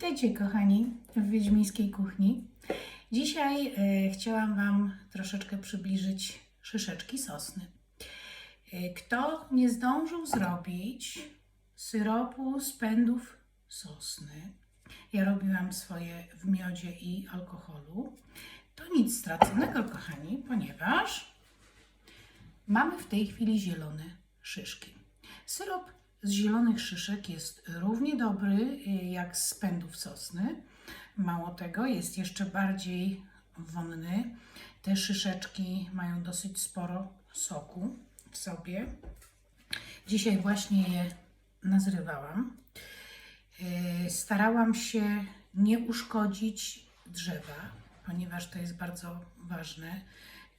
Witajcie kochani w Wiedźmińskiej Kuchni. Dzisiaj e, chciałam Wam troszeczkę przybliżyć szyszeczki sosny. E, kto nie zdążył zrobić syropu z pędów sosny, ja robiłam swoje w miodzie i alkoholu, to nic straconego kochani, ponieważ mamy w tej chwili zielone szyszki. Syrop z zielonych szyszek jest równie dobry y, jak z pędów sosny. Mało tego, jest jeszcze bardziej wonny. Te szyszeczki mają dosyć sporo soku w sobie. Dzisiaj właśnie je nazrywałam. Y, Starałam się nie uszkodzić drzewa, ponieważ to jest bardzo ważne.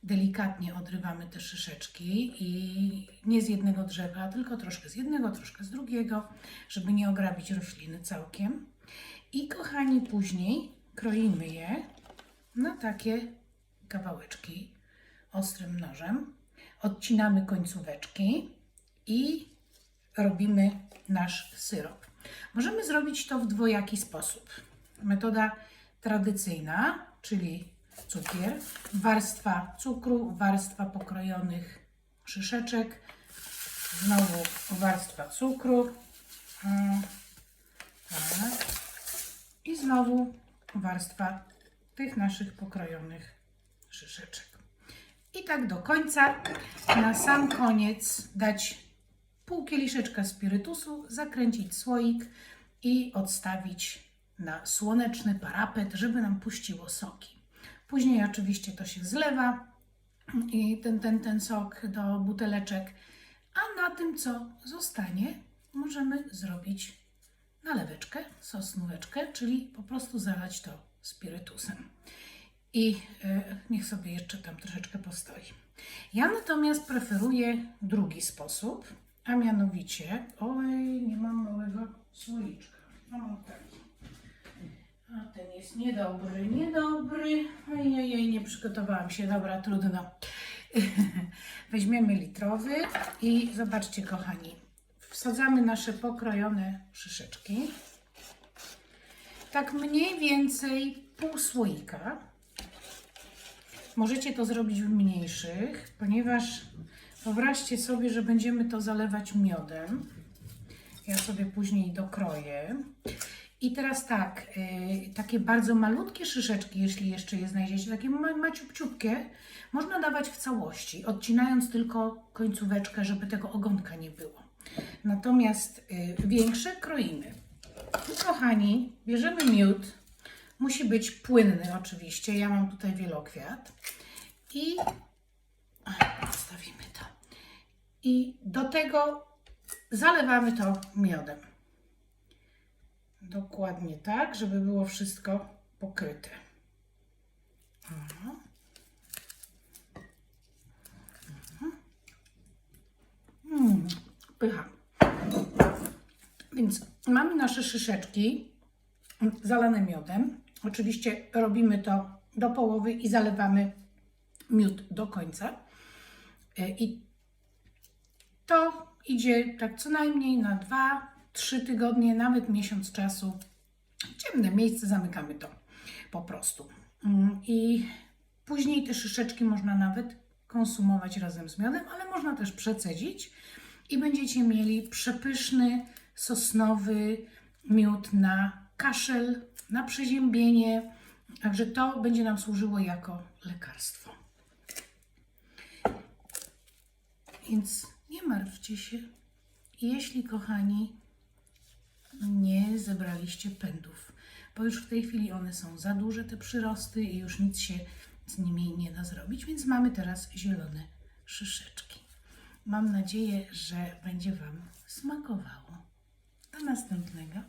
Delikatnie odrywamy te szyszeczki i nie z jednego drzewa, tylko troszkę z jednego, troszkę z drugiego, żeby nie ograbić rośliny całkiem. I kochani, później kroimy je na takie kawałeczki ostrym nożem. Odcinamy końcóweczki i robimy nasz syrop. Możemy zrobić to w dwojaki sposób. Metoda tradycyjna, czyli cukier, warstwa cukru, warstwa pokrojonych szyszeczek, znowu warstwa cukru, mm, tak. i znowu warstwa tych naszych pokrojonych szyszeczek. I tak do końca. Na sam koniec dać pół kieliszeczka spirytusu, zakręcić słoik i odstawić na słoneczny parapet, żeby nam puściło soki. Później oczywiście to się zlewa i ten, ten, ten sok do buteleczek, a na tym, co zostanie, możemy zrobić naleweczkę, sosnóweczkę, czyli po prostu zalać to spirytusem. I e, niech sobie jeszcze tam troszeczkę postoi. Ja natomiast preferuję drugi sposób, a mianowicie, oj, nie mam małego słoiczka. No. Jest niedobry, niedobry. Ojej, nie przygotowałam się. Dobra, trudno. Weźmiemy litrowy i zobaczcie, kochani. Wsadzamy nasze pokrojone szyszeczki. Tak mniej więcej pół słoika. Możecie to zrobić w mniejszych, ponieważ wyobraźcie sobie, że będziemy to zalewać miodem. Ja sobie później dokroję. I teraz tak, y, takie bardzo malutkie szyszeczki, jeśli jeszcze je znajdziecie, takie ma, maciupciupkie, można dawać w całości, odcinając tylko końcóweczkę, żeby tego ogonka nie było. Natomiast y, większe kroimy. I kochani, bierzemy miód, musi być płynny oczywiście, ja mam tutaj wielokwiat i odstawimy to. I do tego zalewamy to miodem. Dokładnie tak, żeby było wszystko pokryte. O. Mhm. Mm, pycha. Więc mamy nasze szyszeczki zalane miodem. Oczywiście robimy to do połowy i zalewamy miód do końca. E, I to idzie tak co najmniej na 2-3 tygodnie, nawet miesiąc czasu. Ciemne miejsce, zamykamy to po prostu. Mm, I później te szyszeczki można nawet konsumować razem z miodem, ale można też przecedzić i będziecie mieli przepyszny, sosnowy miód na kaszel, na przeziębienie. Także to będzie nam służyło jako lekarstwo. Więc nie martwcie się, jeśli kochani zebraliście pędów, bo już w tej chwili one są za duże, te przyrosty, i już nic się z nimi nie da zrobić, więc mamy teraz zielone szyszeczki. Mam nadzieję, że będzie Wam smakowało. Do następnego.